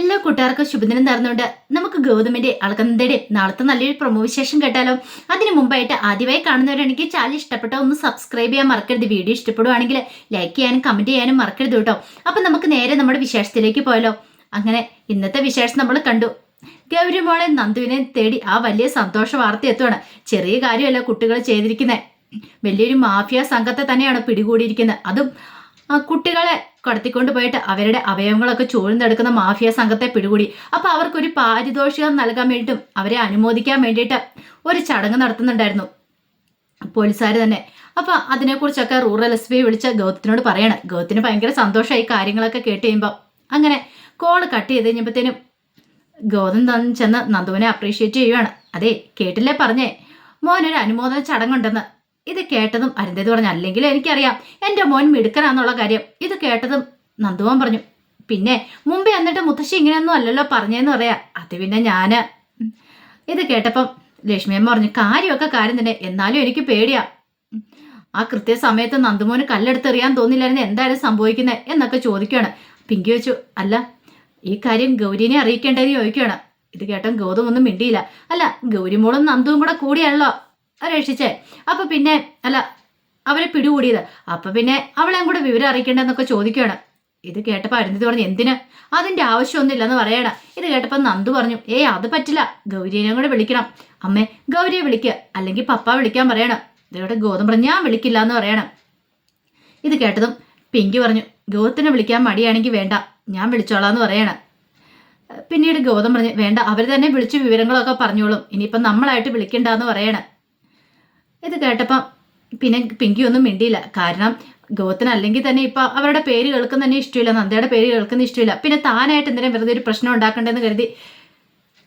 എല്ലാ കൂട്ടുകാർക്കും ശുഭദിനം നേർന്നുകൊണ്ട് നമുക്ക് ഗൗതമിന്റെ അളകന്തയുടെ നാളത്തെ നല്ലൊരു പ്രൊമോ വിശേഷം കേട്ടാലോ? അതിനു മുമ്പായിട്ട് ആദ്യമായി കാണുന്നവരാണെങ്കിൽ ചാനൽ ഇഷ്ടപ്പെട്ട ഒന്ന് സബ്സ്ക്രൈബ് ചെയ്യാൻ മറക്കരുത്. വീഡിയോ ഇഷ്ടപ്പെടുവാണെങ്കിൽ ലൈക്ക് ചെയ്യാനും കമന്റ് ചെയ്യാനും മറക്കരുത് കേട്ടോ. അപ്പൊ നമുക്ക് നേരെ നമ്മുടെ വിശേഷത്തിലേക്ക് പോയാലോ? അങ്ങനെ ഇന്നത്തെ വിശേഷം നമ്മൾ കണ്ടു. ഗൗരി മോളെ നന്ദുവിനെ തേടി ആ വലിയ സന്തോഷ വാർത്ത എത്തുവാണ്. ചെറിയ കാര്യമല്ല കുട്ടികൾ ചെയ്തിരിക്കുന്നത് വലിയൊരു മാഫിയ സംഘത്തെ തന്നെയാണ് പിടികൂടിയിരിക്കുന്നത്. അതും കുട്ടികളെ കടത്തിക്കൊണ്ട് പോയിട്ട് അവരുടെ അവയവങ്ങളൊക്കെ ചൂഴ്ന്നെടുക്കുന്ന മാഫിയ സംഘത്തെ പിടികൂടി. അപ്പൊ അവർക്കൊരു പാരിതോഷികം നൽകാൻ വേണ്ടിയിട്ടും അവരെ അനുമോദിക്കാൻ വേണ്ടിയിട്ട് ഒരു ചടങ്ങ് നടത്തുന്നുണ്ടായിരുന്നു. പോലീസുകാർ തന്നെ. അപ്പൊ അതിനെക്കുറിച്ചൊക്കെ റൂറൽ എസ് പി വിളിച്ച ഗൗതത്തിനോട് പറയണം. ഗൗതത്തിന് ഭയങ്കര സന്തോഷമായി കാര്യങ്ങളൊക്കെ കേട്ട് കഴിയുമ്പോൾ അങ്ങനെ കോൾ കട്ട് ചെയ്ത് കഴിഞ്ഞപ്പോഴത്തേനും ഗൗതം ചെന്ന് നന്ദുവിനെ അപ്രീഷിയേറ്റ് ചെയ്യുവാണ്. അതെ കേട്ടില്ലേ പറഞ്ഞേ? മോനൊരു അനുമോദന ചടങ്ങുണ്ടെന്ന്. ഇത് കേട്ടതും അരുന്ധതി പറഞ്ഞു അല്ലെങ്കിൽ എനിക്കറിയാം. എന്റെ മോൻ മിടുക്കനാന്നുള്ള കാര്യം. ഇത് കേട്ടതും നന്ദുവൻ പറഞ്ഞു പിന്നെ മുമ്പേ എന്നിട്ട് മുത്തശ്ശി ഇങ്ങനെയൊന്നും അല്ലല്ലോ പറഞ്ഞതെന്ന് പറയാ. അത് പിന്നെ ഉം. ഇത് കേട്ടപ്പം ലക്ഷ്മിയമ്മ പറഞ്ഞു കാര്യമൊക്കെ കാര്യം തന്നെ. എന്നാലും എനിക്ക് പേടിയാ. ആ കൃത്യസമയത്ത് നന്ദുമോന് കല്ലെടുത്തെറിയാൻ തോന്നില്ലായിരുന്നു എന്തായാലും സംഭവിക്കുന്നത് എന്നൊക്കെ ചോദിക്കുകയാണ് പിങ്കി വെച്ചു അല്ല ഈ കാര്യം ഗൗരിനെ അറിയിക്കേണ്ടതെന്ന് ചോദിക്കുകയാണ് ഇത് കേട്ടോ ഗൗതം ഒന്നും മിണ്ടിയില്ല. അല്ല ഗൗരിമോളും നന്ദുവും കൂടെ കൂടിയാണല്ലോ. രക്ഷിച്ചേ അപ്പൊ പിന്നെ അല്ല അവരെ പിടികൂടിയത്. അപ്പൊ പിന്നെ അവളെ കൂടെ വിവരം അറിയിക്കേണ്ടെന്നൊക്കെ ചോദിക്കുകയാണ്. ഇത് കേട്ടപ്പോൾ അരുന്ധതി പറഞ്ഞു എന്തിന്? അതിന്റെ ആവശ്യമൊന്നുമില്ലെന്ന് പറയണ ഇത് കേട്ടപ്പോൾ നന്ദു പറഞ്ഞു ഏ അത് പറ്റില്ല. ഗൗരിയെ കൂടെ വിളിക്കണം. അമ്മേ ഗൗരിയെ വിളിക്കുക അല്ലെങ്കിൽ പപ്പ വിളിക്കാൻ പറയണം. ഇതോടെ ഗോതമ്പ് പറഞ്ഞു ഞാൻ വിളിക്കില്ല എന്ന് പറയണം. ഇത് കേട്ടതും പിങ്കി പറഞ്ഞു ഗോത്തിനെ വിളിക്കാൻ മടിയാണെങ്കിൽ വേണ്ട. ഞാൻ വിളിച്ചോളാം എന്ന് പറയണം. പിന്നീട് ഗൗതം പറഞ്ഞു വേണ്ട അവർ തന്നെ വിളിച്ച് വിവരങ്ങളൊക്കെ പറഞ്ഞോളും. ഇനിയിപ്പം നമ്മളായിട്ട് വിളിക്കണ്ടെന്ന് പറയണം. ഇത് കേട്ടപ്പം പിന്നെ പിങ്കി ഒന്നും മിണ്ടിയില്ല. കാരണം ഗോത്തിന് അല്ലെങ്കിൽ തന്നെ ഇപ്പൊ അവരുടെ പേര് കേൾക്കുന്ന തന്നെ ഇഷ്ടമില്ല. നന്ദയുടെ പേര് കേൾക്കുന്ന ഇഷ്ടമില്ല. പിന്നെ താനായിട്ട് എന്തിനാ വെറുതെ ഒരു പ്രശ്നം ഉണ്ടാക്കണ്ടെന്ന് കരുതി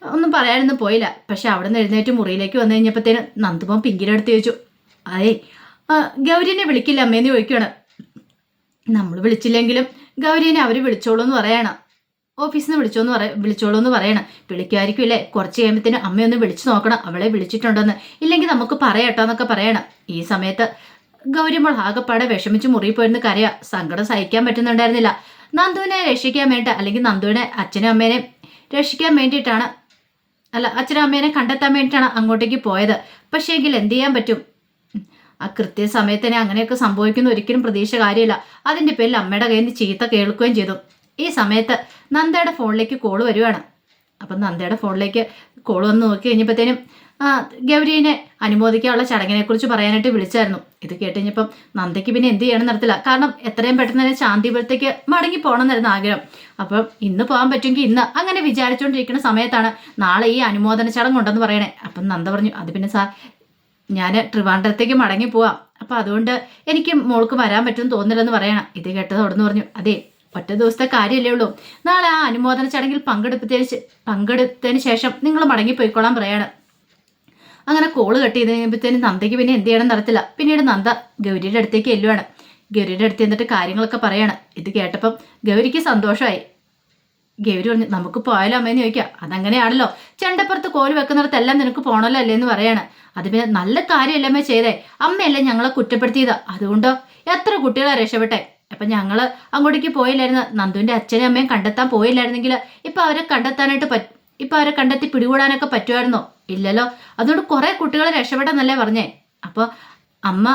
ഒന്നും പറയാനൊന്നും പോയില്ല. പക്ഷെ അവിടെ നിന്ന് എഴുന്നേറ്റ് മുറിയിലേക്ക് വന്നു കഴിഞ്ഞപ്പോഴത്തേനും നന്ദുമോൻ പിങ്കിയുടെ അടുത്ത് ചോദിച്ചു അതേ ഗൗരിനെ വിളിക്കില്ല അമ്മേന്ന് ചോദിക്കുകയാണ് നമ്മൾ വിളിച്ചില്ലെങ്കിലും ഗൗരിനെ അവർ വിളിച്ചോളൂ എന്ന് പറയണം. ഓഫീസിൽ നിന്ന് വിളിച്ചോന്ന് പറ വിളിച്ചോളൂ എന്ന് പറയണം. വിളിക്കുമായിരിക്കും അല്ലേ കുറച്ച് കഴിയുമ്പത്തിന് അമ്മയൊന്ന് വിളിച്ചു നോക്കണം. അവളെ വിളിച്ചിട്ടുണ്ടെന്ന്. ഇല്ലെങ്കിൽ നമുക്ക് പറയാട്ടോ എന്നൊക്കെ പറയണം. ഈ സമയത്ത് ഗൗരിമോൾ ആകെപ്പാടെ വിഷമിച്ച് മുറിയിൽ പോയിരുന്ന് കരയാ. സങ്കടം സഹിക്കാൻ പറ്റുന്നുണ്ടായിരുന്നില്ല. നന്ദുവിനെ രക്ഷിക്കാൻ വേണ്ടി അല്ലെങ്കിൽ നന്ദുവിനെ അച്ഛനും അമ്മേനെ രക്ഷിക്കാൻ വേണ്ടിയിട്ടാണ് അല്ല അച്ഛനും അമ്മേനെ കണ്ടെത്താൻ വേണ്ടിയിട്ടാണ് അങ്ങോട്ടേക്ക് പോയത്. പക്ഷേ എങ്കിൽ എന്ത് ചെയ്യാൻ പറ്റും? ആ കൃത്യസമയത്ത് തന്നെ അങ്ങനെയൊക്കെ സംഭവിക്കുന്ന ഒരിക്കലും പ്രതീക്ഷ കാര്യമില്ല. അതിന്റെ പേരിൽ അമ്മയുടെ കയ്യിൽ നിന്ന് ചീത്ത കേൾക്കുകയും ചെയ്തു. ഈ സമയത്ത് നന്ദയുടെ ഫോണിലേക്ക് കോൾ വരുവാണ്. അപ്പം നന്ദയുടെ ഫോണിലേക്ക് കോൾ വന്ന് നോക്കി കഴിഞ്ഞപ്പോഴത്തേനും ഗൗരീനെ അനുമോദിക്കാനുള്ള ചടങ്ങിനെ കുറിച്ച് പറയാനായിട്ട് വിളിച്ചായിരുന്നു. ഇത് കേട്ട് കഴിഞ്ഞപ്പം നന്ദയ്ക്ക് പിന്നെ എന്ത് ചെയ്യണം നടത്തില്ല കാരണം എത്രയും പെട്ടെന്ന് തന്നെ ശാന്തിപുരത്തേക്ക് മടങ്ങി പോകണമെന്നായിരുന്നു ആഗ്രഹം. അപ്പം ഇന്ന് പോകാൻ പറ്റുമെങ്കിൽ ഇന്ന് അങ്ങനെ വിചാരിച്ചുകൊണ്ടിരിക്കുന്ന സമയത്താണ് നാളെ ഈ അനുമോദന ചടങ്ങുണ്ടെന്ന് പറയണേ. അപ്പം നന്ദ പറഞ്ഞു അത് പിന്നെ സാർ ഞാൻ ട്രിവാൻഡ്രത്തേക്ക് മടങ്ങി പോവാം. അപ്പം അതുകൊണ്ട് എനിക്ക് മോൾക്ക് വരാൻ പറ്റുമെന്ന് തോന്നില്ലെന്ന് പറയണം. ഇത് കേട്ടത് അവിടെ പറഞ്ഞു അതെ ഒറ്റ ദിവസത്തെ കാര്യമല്ലേ ഉള്ളൂ. നാളെ ആ അനുമോദന ചടങ്ങിൽ പങ്കെടുപ്പത്തിന് പങ്കെടുത്തതിന് ശേഷം നിങ്ങൾ മടങ്ങിപ്പോയിക്കോളാൻ പറയാണ്. അങ്ങനെ കോൾ കട്ട് ചെയ്ത് കഴിയുമ്പോഴത്തേനും നന്ദയ്ക്ക് പിന്നെ എന്ത് ചെയ്യണം നടത്തില്ല പിന്നീട് നന്ദ ഗൗരിയുടെ അടുത്തേക്ക് എല്ലുവാണ് ഗൗരിയുടെ അടുത്ത് എന്നിട്ട് കാര്യങ്ങളൊക്കെ പറയാണ്. ഇത് കേട്ടപ്പം ഗൗരിക്ക് സന്തോഷമായി. ഗൗരി പറഞ്ഞു നമുക്ക് പോയാലോ അമ്മയെന്ന് ചോദിക്കാം. അതങ്ങനെയാണല്ലോ. ചെണ്ടപ്പുറത്ത് കോൽ വെക്കുന്നിടത്തെല്ലാം നിനക്ക് പോണല്ലോ അല്ലേ എന്ന് പറയാണ്. അത് പിന്നെ നല്ല കാര്യമല്ലേ ചെയ്തേ. അമ്മയല്ലേ ഞങ്ങളെ കുറ്റപ്പെടുത്തിയത്? അതുകൊണ്ടോ? എത്ര കുട്ടികളെ രക്ഷപ്പെട്ടെ? അപ്പൊ ഞങ്ങൾ അങ്ങോട്ടേക്ക് പോയില്ലായിരുന്നു. നന്ദുവിന്റെ അച്ഛനും അമ്മയും കണ്ടെത്താൻ പോയില്ലായിരുന്നെങ്കിൽ ഇപ്പൊ അവരെ കണ്ടെത്താനായിട്ട് പറ്റ ഇപ്പൊ അവരെ കണ്ടെത്തി പിടികൂടാനൊക്കെ പറ്റുമായിരുന്നോ? ഇല്ലല്ലോ. അതുകൊണ്ട് കുറെ കുട്ടികളെ രക്ഷപ്പെട്ടെന്നല്ലേ പറഞ്ഞേ. അപ്പൊ അമ്മ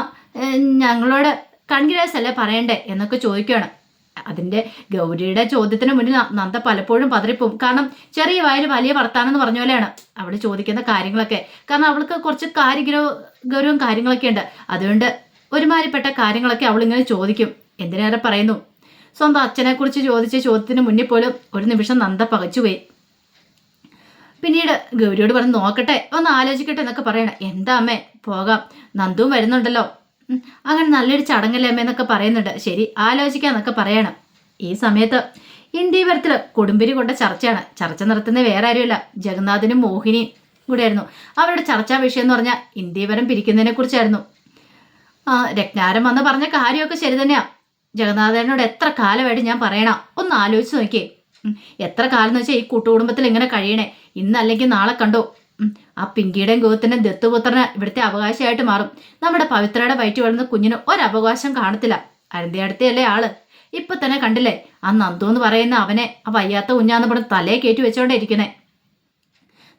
ഞങ്ങളോട് കൺഗ്രാസ് അല്ലേ പറയണ്ടേ എന്നൊക്കെ ചോദിക്കുകയാണ്. അതിന്റെ ഗൗരിയുടെ ചോദ്യത്തിന് മുന്നിൽ നന്ദ പലപ്പോഴും പതറിപ്പോവും കാരണം ചെറിയ വായിൽ വലിയ വർത്താനെന്ന് പറഞ്ഞ പോലെയാണ് അവൾ ചോദിക്കുന്ന കാര്യങ്ങളൊക്കെ. കാരണം അവൾക്ക് കുറച്ച് കാര്യഗ്രഹ ഗൗരവം കാര്യങ്ങളൊക്കെ ഉണ്ട് അതുകൊണ്ട് ഒരുമാതിരിപ്പെട്ട കാര്യങ്ങളൊക്കെ അവളിങ്ങനെ ചോദിക്കും. എന്തിനേറെ പറയുന്നു? സ്വന്തം അച്ഛനെ കുറിച്ച് ചോദിച്ച ചോദ്യത്തിന് മുന്നിൽ പോലും ഒരു നിമിഷം നന്ദ പകച്ചുപോയി. പിന്നീട് ഗൗരിയോട് പറഞ്ഞ് നോക്കട്ടെ ഒന്ന് ആലോചിക്കട്ടെ എന്നൊക്കെ പറയണം. എന്താ അമ്മേ? പോകാം. നന്ദുവും വരുന്നുണ്ടല്ലോ. അങ്ങനെ നല്ലൊരു ചടങ്ങല്ലേ അമ്മ എന്നൊക്കെ പറയുന്നുണ്ട്. ശരി ആലോചിക്കാന്നൊക്കെ പറയണം. ഈ സമയത്ത് ഇന്ത്യവരത്തിൽ കൊടുമ്പിരി കൊണ്ട ചർച്ചയാണ്. ചർച്ച നടത്തുന്ന വേറെ ആരുമില്ല. ജഗന്നാഥനും മോഹിനിയും കൂടെയായിരുന്നു. അവരുടെ ചർച്ചാ വിഷയം എന്ന് പറഞ്ഞാൽ ഇന്ത്യവരം പിരിക്കുന്നതിനെ കുറിച്ചായിരുന്നു രത്നാരം വന്ന് പറഞ്ഞ കാര്യമൊക്കെ ശരി തന്നെയാ. ജഗന്നാഥനോട് എത്ര കാലമായിട്ട് ഞാൻ പറയണം? ഒന്ന് ആലോചിച്ച് നോക്കിയേ. എത്ര കാലം എന്ന് വെച്ചാൽ ഈ കൂട്ടുകുടുംബത്തിൽ എങ്ങനെ കഴിയണേ? ഇന്നല്ലെങ്കിൽ നാളെ കണ്ടോ? ആ പിങ്കിയുടെയും ഗോത്തിന്റെ ദത്തുപുത്രന് ഇവിടുത്തെ അവകാശമായിട്ട് മാറും. നമ്മുടെ പവിത്രയുടെ വയറ്റ് വളർന്ന കുഞ്ഞിന് ഒരവകാശം കാണത്തില്ല. അരന്തി അടുത്തയല്ലേ ആൾ. ഇപ്പൊ തന്നെ കണ്ടില്ലേ? ആ നന്ദു എന്ന് പറയുന്ന അവനെ ആ വയ്യാത്ത കുഞ്ഞാന്ന് പറഞ്ഞ് തലയെ കയറ്റി വെച്ചോണ്ടേ ഇരിക്കണേ.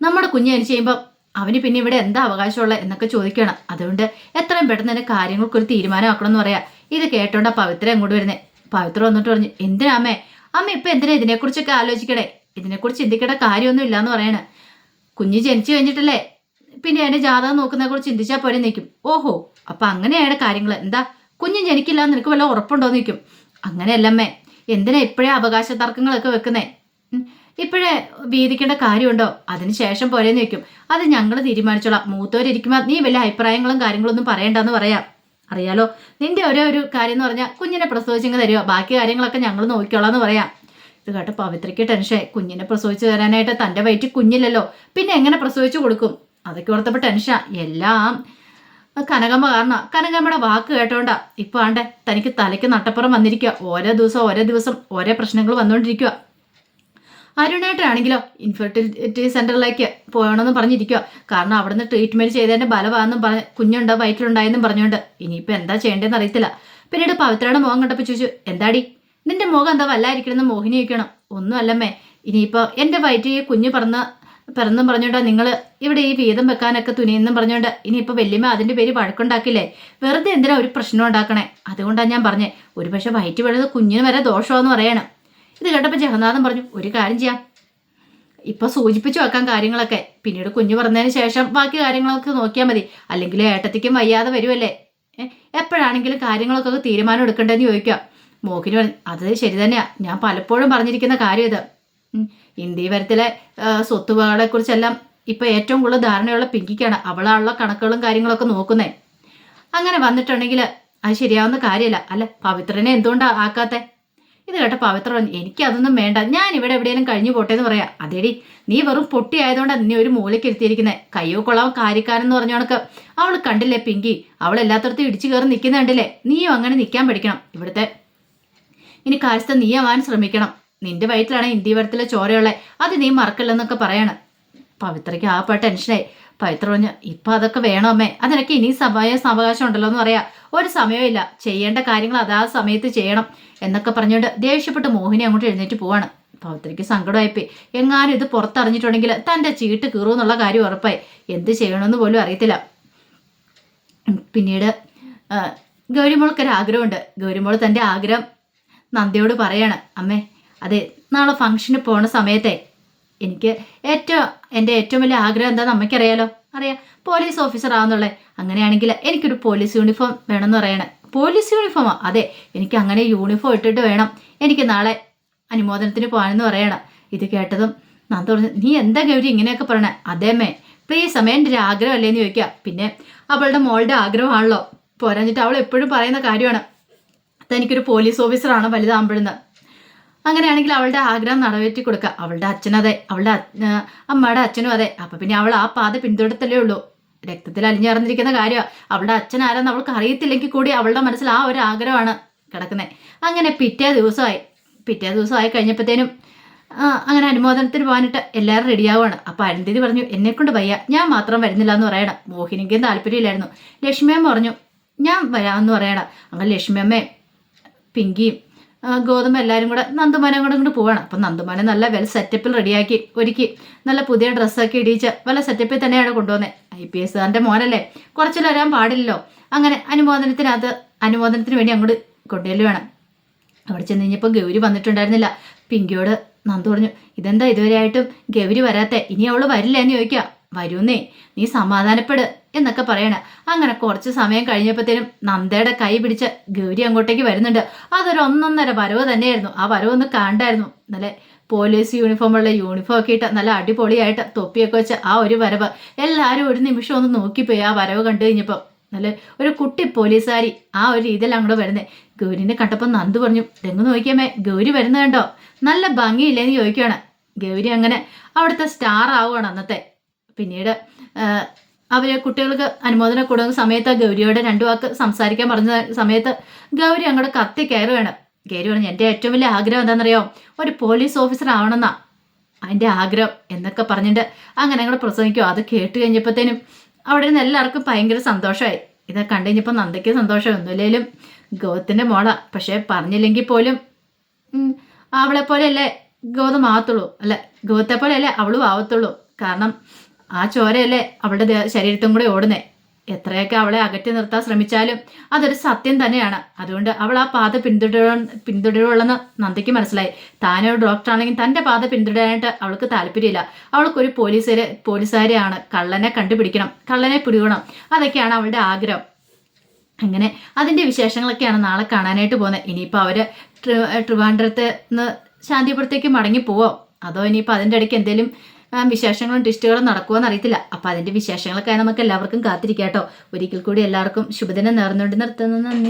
നമ്മുടെ കുഞ്ഞ് ജനിച്ച് കഴിയുമ്പോൾ അവന് പിന്നെ ഇവിടെ എന്താ അവകാശമുള്ള എന്നൊക്കെ ചോദിക്കണം. അതുകൊണ്ട് എത്രയും പെട്ടെന്ന് തന്നെ കാര്യങ്ങൾക്കൊരു തീരുമാനമാക്കണം എന്ന് പറയാ. ഇത് കേട്ടോണ്ടാ പവിത്ര അങ്ങോട്ട് വരുന്നേ? പവിത്ര വന്നിട്ട് പറഞ്ഞു എന്തിനാ അമ്മേ? അമ്മ ഇപ്പൊ എന്തിനാ ഇതിനെക്കുറിച്ചൊക്കെ ആലോചിക്കണേ? ഇതിനെക്കുറിച്ച് ചിന്തിക്കേണ്ട കാര്യമൊന്നും ഇല്ലാന്ന് പറയണ. കുഞ്ഞ് ജനിച്ചു കഴിഞ്ഞിട്ടല്ലേ? പിന്നെ എന്റെ ജാതകം നോക്കുന്നതിനെ കുറിച്ച് ചിന്തിച്ചാൽ പോരെ നിൽക്കും ഓഹോ അപ്പൊ അങ്ങനെയാണ് കാര്യങ്ങൾ എന്താ? കുഞ്ഞ് ജനിക്കില്ല എന്ന് നിനക്ക് വല്ല ഉറപ്പുണ്ടോ നിൽക്കും അങ്ങനെയല്ലമ്മേ എന്തിനാ ഇപ്പോഴേ അവകാശ തർക്കങ്ങളൊക്കെ വെക്കുന്നേ? ഇപ്പോഴേ വീതിക്കേണ്ട കാര്യമുണ്ടോ? അതിനുശേഷം പോരെ നിൽക്കും അത് ഞങ്ങൾ തീരുമാനിച്ചോളാം. മൂത്തവരിയ്ക്കുമ്പോൾ നീ വല്ല അഭിപ്രായങ്ങളും കാര്യങ്ങളൊന്നും പറയണ്ടെന്ന് പറയാം. അറിയാലോ? നിന്റെ ഒരേ ഒരു കാര്യം എന്ന് പറഞ്ഞാൽ കുഞ്ഞിനെ പ്രസവിച്ചിങ്ങ് തരുമോ ബാക്കി കാര്യങ്ങളൊക്കെ ഞങ്ങൾ നോക്കിക്കോളാം എന്ന് പറയാം. ഇത് കേട്ട പവിത്രയ്ക്ക് ടെൻഷനായി കുഞ്ഞിനെ പ്രസവിച്ചു തരാനായിട്ട് തന്റെ വയറ്റിൽ കുഞ്ഞില്ലല്ലോ. പിന്നെ എങ്ങനെ പ്രസവിച്ചു കൊടുക്കും? അതൊക്കെ ഓർത്തപ്പോൾ ടെൻഷനാ എല്ലാം കനകമ്മ കാരണം. കനകമ്മയുടെ വാക്ക് കേട്ടോണ്ട. ഇപ്പൊ തനിക്ക് തലയ്ക്ക് നട്ടപ്പുറം വന്നിരിക്കുക ഓരോ ദിവസം ഓരോ ദിവസം ഓരോ പ്രശ്നങ്ങൾ വന്നുകൊണ്ടിരിക്കുക അരുണേട്ടാണെങ്കിലോ ഇൻഫെർട്ടിലിറ്റി സെന്ററിലേക്ക് പോകണമെന്ന് പറഞ്ഞിരിക്കുക കാരണം അവിടുന്ന് ട്രീറ്റ്മെന്റ് ചെയ്തതിന്റെ ബലമാണെന്നും പറഞ്ഞ് കുഞ്ഞുണ്ടോ വയറ്റിലുണ്ടായെന്നും പറഞ്ഞുകൊണ്ട്. ഇനിയിപ്പോൾ എന്താ ചെയ്യേണ്ടതെന്ന് അറിയത്തില്ല. പിന്നീട് പവിത്രയുടെ മുഖം കണ്ടപ്പോൾ ചോദിച്ചു എന്താടി? നിന്റെ മുഖം എന്താ വല്ലായിരിക്കണമെന്ന് മോഹിനി വയ്ക്കണം ഒന്നും അല്ലമ്മേ. ഇനിയിപ്പോൾ എന്റെ വയറ്റിൽ കുഞ്ഞ് പറന്ന് പിറന്നും പറഞ്ഞോണ്ടാ നിങ്ങൾ ഇവിടെ ഈ വീതം വെക്കാനൊക്കെ തുനിയെന്നും പറഞ്ഞോണ്ട് ഇനിയിപ്പോൾ വല്യമ്മ അതിന്റെ പേര് വഴക്കുണ്ടാക്കില്ലേ? വെറുതെ എന്തിനാ ഒരു പ്രശ്നം ഉണ്ടാക്കണേ? അതുകൊണ്ടാണ് ഞാൻ പറഞ്ഞേ. ഒരു പക്ഷെ വയറ്റ് വീഴുന്നത് കുഞ്ഞിന് വരെ ദോഷമാണെന്ന് പറയണം. ഇത് കേട്ടപ്പോൾ ജഗന്നാഥൻ പറഞ്ഞു ഒരു കാര്യം ചെയ്യാം. ഇപ്പൊ സൂചിപ്പിച്ചു വെക്കാം കാര്യങ്ങളൊക്കെ. പിന്നീട് കുഞ്ഞു പറഞ്ഞതിന് ശേഷം ബാക്കി കാര്യങ്ങളൊക്കെ നോക്കിയാൽ മതി. അല്ലെങ്കിൽ ഏട്ടത്തിക്കും വയ്യാതെ വരുമല്ലേ എപ്പോഴാണെങ്കിലും കാര്യങ്ങളൊക്കെ തീരുമാനം എടുക്കേണ്ടതെന്ന് ചോദിക്കാം മോഹിനി പറഞ്ഞു അത് ശരി തന്നെയാ. ഞാൻ പലപ്പോഴും പറഞ്ഞിരിക്കുന്ന കാര്യം ഇത്. ഉം, ഇന്ത്യ വരത്തിലെ സ്വത്തുവകളെ കുറിച്ചെല്ലാം ഇപ്പൊ ഏറ്റവും കൂടുതൽ ധാരണയുള്ള പിങ്കിക്കാണ്. അവളാണുള്ള കണക്കുകളും കാര്യങ്ങളൊക്കെ നോക്കുന്നേ. അങ്ങനെ വന്നിട്ടുണ്ടെങ്കിൽ അത് ശരിയാവുന്ന കാര്യമല്ല. അല്ല പവിത്രനെ എന്തുകൊണ്ടാ ആക്കാത്തെ? ഇത് കേട്ട പവിത്ര പറഞ്ഞു എനിക്ക് അതൊന്നും വേണ്ട. ഞാൻ ഇവിടെ എവിടെയെങ്കിലും കഴിഞ്ഞു പോട്ടെ എന്ന് പറയാം. അതേടി നീ വെറും പൊട്ടി ആയതുകൊണ്ട് നീ ഒരു മൂലയ്ക്ക് ഇരുത്തിയിരിക്കുന്നത് കയ്യോ കാര്യക്കാരൻ എന്ന് പറഞ്ഞ കണക്ക്. അവൾ കണ്ടില്ലേ പിങ്കി? അവൾ എല്ലാത്തടത്തും ഇടിച്ചു കയറി നിൽക്കുന്ന കണ്ടില്ലേ? നീയും അങ്ങനെ നിൽക്കാൻ പഠിക്കണം. ഇവിടുത്തെ ഇനി കാര്യസ്ഥ നീ ആവാൻ ശ്രമിക്കണം. നിന്റെ വയറ്റിലാണ് ഇന്ത്യ വരത്തിലെ ചോരയുള്ളത്. അത് നീ മറക്കല്ലെന്നൊക്കെ പറയണം. പവിത്രയ്ക്ക് ആ ടെൻഷനായി. പവിത്ര പറഞ്ഞു ഇപ്പൊ അതൊക്കെ വേണമേ അതിനൊക്കെ ഇനി സമയ സാവകാശം ഉണ്ടല്ലോ എന്ന് പറയാ. ഒരു സമയമില്ല ചെയ്യേണ്ട കാര്യങ്ങൾ അതാ സമയത്ത് ചെയ്യണം എന്നൊക്കെ പറഞ്ഞുകൊണ്ട് ദേഷ്യപ്പെട്ട് മോഹിനി അങ്ങോട്ട് എഴുന്നേറ്റ് പോവാണ്. പവിത്രയ്ക്ക് സങ്കടമായിപ്പോയി. എങ്ങാനും ഇത് പുറത്തറിഞ്ഞിട്ടുണ്ടെങ്കിൽ തന്റെ ചീട്ട് കീറുമെന്നുള്ള കാര്യം ഉറപ്പായി. എന്ത് ചെയ്യണമെന്ന് പോലും അറിയത്തില്ല. പിന്നീട് ഗൗരിമോൾക്ക് ഗൗരിമോൾക്കൊരു ആഗ്രഹമുണ്ട്. ഗൗരിമോൾ തന്റെ ആഗ്രഹം നന്ദിയോട് പറയാണ്. അമ്മേ അതെ നാളെ ഫംഗ്ഷന് പോണ സമയത്തെ എനിക്ക് ഏറ്റവും എന്റെ ഏറ്റവും വലിയ ആഗ്രഹം എന്താ അമ്മയ്ക്കറിയാലോ? അറിയാം. പോലീസ് ഓഫീസർ ആവുന്നുള്ളേ. അങ്ങനെയാണെങ്കിൽ എനിക്കൊരു പോലീസ് യൂണിഫോം വേണമെന്ന് പറയണേ. പോലീസ് യൂണിഫോമോ? അതെ. എനിക്ക് അങ്ങനെ യൂണിഫോം ഇട്ടിട്ട് വേണം. എനിക്ക് നാളെ അനുമോദനത്തിന് പോകാനെന്ന് പറയണം. ഇത് കേട്ടതും നാൻ പറഞ്ഞു നീ എന്താ ഗൗരി ഇങ്ങനെയൊക്കെ പറയണേ? അതേമേ പ്ലീസ് അമ്മ എന്റെ ഒരു ആഗ്രഹമല്ലേ എന്ന് ചോദിക്കുക. പിന്നെ അവളുടെ മോളുടെ ആഗ്രഹമാണല്ലോ. പോരാഞ്ഞിട്ട് അവൾ എപ്പോഴും പറയുന്ന കാര്യമാണ്. തനിക്കൊരു പോലീസ് ഓഫീസറാണ് വലുതാകുമ്പോഴെന്ന് അങ്ങനെയാണെങ്കിൽ അവളുടെ ആഗ്രഹം നിറവേറ്റി കൊടുക്കുക അവളുടെ അച്ഛനതെ അവളുടെ അമ്മയുടെ അച്ഛനും അതെ. അപ്പൊ പിന്നെ അവൾ ആ പാത പിന്തുടരത്തല്ലേ ഉള്ളൂ. രക്തത്തിൽ അലിഞ്ഞിറന്നിരിക്കുന്ന കാര്യമാണ് അവളുടെ അച്ഛൻ ആരാന്ന് അവൾക്ക് അറിയത്തില്ലെങ്കിൽ കൂടി അവളുടെ മനസ്സിൽ ആ ഒരു ആഗ്രഹമാണ് കിടക്കുന്നത് അങ്ങനെ പിറ്റേ ദിവസമായി. പിറ്റേ ദിവസമായി കഴിഞ്ഞപ്പോഴത്തേനും അങ്ങനെ അനുമോദനത്തിന് പോകാനിട്ട് എല്ലാവരും റെഡിയാവുകയാണ്. അപ്പോൾ അരുന്ധതി പറഞ്ഞു എന്നെ കൊണ്ട് വയ്യ. ഞാൻ മാത്രം വരുന്നില്ല എന്ന് പറയണം. മോഹിനിക്കും താല്പര്യമില്ലായിരുന്നു. ലക്ഷ്മിയമ്മ പറഞ്ഞു ഞാൻ വരാമെന്ന് പറയണം. അങ്ങനെ ലക്ഷ്മിയമ്മയും പിങ്കിയും ഗോതമ്പ് എല്ലാവരും കൂടെ നന്ദുമാനം കൂടെ ഇങ്ങോട്ട് പോവാണ്. അപ്പം നന്ദുമാനെ നല്ല വെൽ സെറ്റപ്പിൽ റെഡിയാക്കി ഒരുക്കി നല്ല പുതിയ ഡ്രസ്സൊക്കെ ഇടിയിച്ച് വല്ല സെറ്റപ്പിൽ തന്നെയാണ് കൊണ്ടുവന്നത് ഐ പി എസ് കാരന്റെ മോനല്ലേ? കുറച്ചിൽ വരാൻ പാടില്ലല്ലോ. അങ്ങനെ അനുമോദനത്തിനകത്ത് അനുമോദനത്തിന് വേണ്ടി അങ്ങോട്ട് കൊണ്ടുചെല്ലുവാണ് അവിടെ ചെന്ന് കഴിഞ്ഞപ്പോൾ ഗൗരി വന്നിട്ടുണ്ടായിരുന്നില്ല. പിങ്കിയോട് നന്ദു പറഞ്ഞു ഇതെന്താ ഇതുവരെയായിട്ടും ഗൗരി വരാത്തെ? ഇനി അവൾ വരില്ല എന്ന് ചോദിക്കുക. വരൂന്നേ. നീ സമാധാനപ്പെട് എന്നൊക്കെ പറയണ. അങ്ങനെ കുറച്ച് സമയം കഴിഞ്ഞപ്പോഴത്തേനും നന്ദയുടെ കൈ പിടിച്ച് ഗൗരി അങ്ങോട്ടേക്ക് വരുന്നുണ്ട്. അതൊരു ഒന്നൊന്നര വരവ് തന്നെയായിരുന്നു. ആ വരവ് ഒന്ന് കണ്ടായിരുന്നു. നല്ല പോലീസ് യൂണിഫോമുള്ള യൂണിഫോം ഒക്കെ ഇട്ട് നല്ല അടിപൊളിയായിട്ട് തൊപ്പിയൊക്കെ വെച്ച് ആ ഒരു വരവ്. എല്ലാവരും ഒരു നിമിഷം ഒന്ന് നോക്കിപ്പോയി ആ വരവ് കണ്ടു കഴിഞ്ഞപ്പോൾ. നല്ല ഒരു കുട്ടി പോലീസുകാരി ആ ഒരു രീതിയിൽ അങ്ങോട്ട് വരുന്നത് ഗൗരിനെ കണ്ടപ്പോൾ നന്ദു പറഞ്ഞു തെങ്ങ് നോക്കിയാമേ ഗൗരി വരുന്നത് കണ്ടോ? നല്ല ഭംഗിയില്ലേന്ന് ചോദിക്കുകയാണ് ഗൗരി അങ്ങനെ അവിടുത്തെ സ്റ്റാർ ആവുകയാണ് അന്നത്തെ. പിന്നീട് അവർ കുട്ടികൾക്ക് അനുമോദനം കൊടുക്കുന്ന സമയത്ത് ഗൗരിയോട് രണ്ടു വാക്ക് സംസാരിക്കാൻ പറഞ്ഞ സമയത്ത് ഗൗരി അങ്ങോട്ട് കത്തി കയറുകയാണ്. ഗൗരി പറഞ്ഞു എന്റെ ഏറ്റവും വലിയ ആഗ്രഹം എന്താണെന്നറിയോ? ഒരു പോലീസ് ഓഫീസർ ആവണമെന്നാ. അതിന്റെ ആഗ്രഹം എന്നൊക്കെ പറഞ്ഞിട്ട് അങ്ങനെ അങ്ങോട്ട് പ്രസംഗിക്കും അത് കേട്ട് കഴിഞ്ഞപ്പോഴത്തേനും അവിടെ നിന്ന് എല്ലാവർക്കും ഭയങ്കര സന്തോഷമായി. ഇതൊക്കെ കണ്ടു കഴിഞ്ഞപ്പോൾ നന്ദയ്ക്ക് സന്തോഷം ഒന്നുമില്ലേലും ഗോതത്തിന്റെ മോള. പക്ഷേ പറഞ്ഞില്ലെങ്കിൽ പോലും അവളെ പോലെയല്ലേ ഗൗതം ആവത്തുള്ളൂ. അല്ല ഗോത്തെ പോലെയല്ലേ അവളും ആവത്തുള്ളൂ. കാരണം ആ ചോരയല്ലേ അവളുടെ ശരീരത്തും കൂടെ ഓടുന്നേ. എത്രയൊക്കെ അവളെ അകറ്റി നിർത്താൻ ശ്രമിച്ചാലും അതൊരു സത്യം തന്നെയാണ്. അതുകൊണ്ട് അവൾ ആ പാത പിന്തുടര പിന്തുടരുള്ളെന്ന് നന്ദിക്ക് മനസ്സിലായി. താനൊരു ഡോക്ടറാണെങ്കിൽ തന്റെ പാത പിന്തുടരാനായിട്ട് അവൾക്ക് താല്പര്യമില്ല. അവൾക്കൊരു പോലീസുകാരെ പോലീസുകാരെയാണ്. കള്ളനെ കണ്ടുപിടിക്കണം. കള്ളനെ പിടികൂടണം. അതൊക്കെയാണ് അവളുടെ ആഗ്രഹം. അങ്ങനെ അതിന്റെ വിശേഷങ്ങളൊക്കെയാണ് നാളെ കാണാനായിട്ട് പോകുന്നത് ഇനിയിപ്പോൾ അവർ ട്രി ട്രിവാൻഡ്രത്ത് നിന്ന് ശാന്തിപുരത്തേക്ക് മടങ്ങി പോവോ? അതോ ഇനിയിപ്പോൾ അതിന്റെ ഇടയ്ക്ക് എന്തെങ്കിലും വിശേഷങ്ങളും ടിസ്റ്റുകളും നടക്കുമോ അറിയത്തില്ല. അപ്പൊ അതിന്റെ വിശേഷങ്ങളൊക്കെ നമുക്ക് എല്ലാവർക്കും കാത്തിരിക്കാം കേട്ടോ ഒരിക്കൽ കൂടി എല്ലാവർക്കും ശുഭദിനം നേർന്നുകൊണ്ട് നിർത്തുന്നു. നന്ദി.